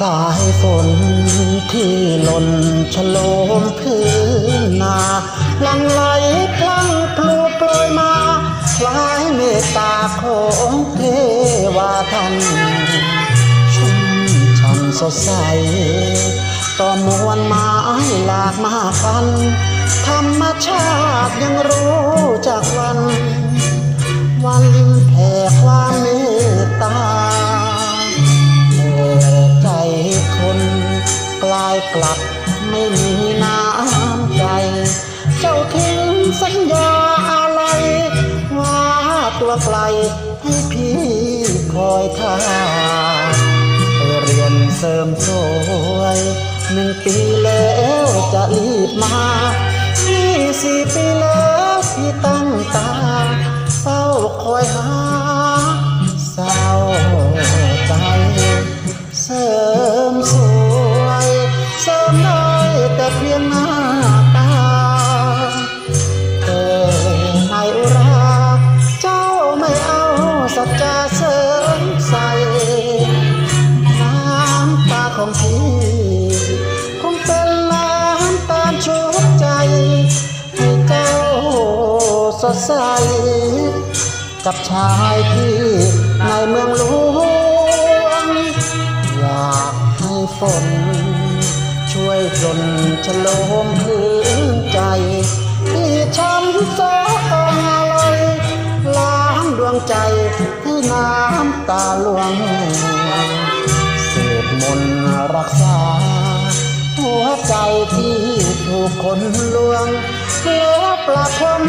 สายฝนที่หล่นฉโลมพื้นนาลังไหลพลังพลูโปรยมาคล้ายเมตตาของเทวาทันชุ่มช่ำสดใสต่อมวลไม้หลากมากัน ธรรมชาติยังรู้จากวัน วันแผ่ กลายกลับไม่มีน้ำใจ เจ้าทิ้งสัญญาอะไร ว่าตัวไกลให้พี่คอยท่าไปเรียนเสริมสวยหนึ่งปีแล้วจะรีบมายี่สี่ปีแล้วที่ตั้งตาเฝ้าคอยหา สดใส กับชายที่ในเมืองหลวง อยากให้ฝน ช่วยรนฉโลมพื้นใจ ที่ช้ำโศกอะไรล้างดวงใจให้น้ำตาหลวงเสดมนรักษา หัวใจที่ถูกคนลวงแล้วปราบความ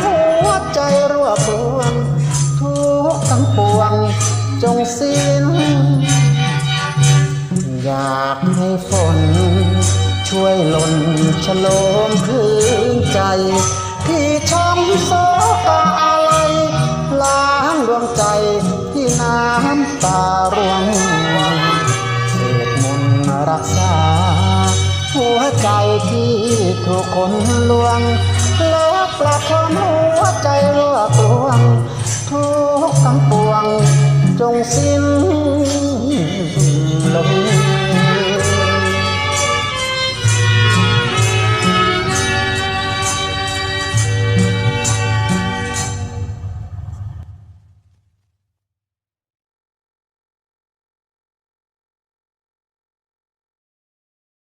จงสิ้น อยากให้ฝน ช่วยหล่นฉโลมพื้นใจที่ช้ำโศกอะไรล้างดวงใจที่น้ำตาร่วงเสดมนรักษา หัวใจที่ถูกคนลวงแล้วปราบความหัวใจ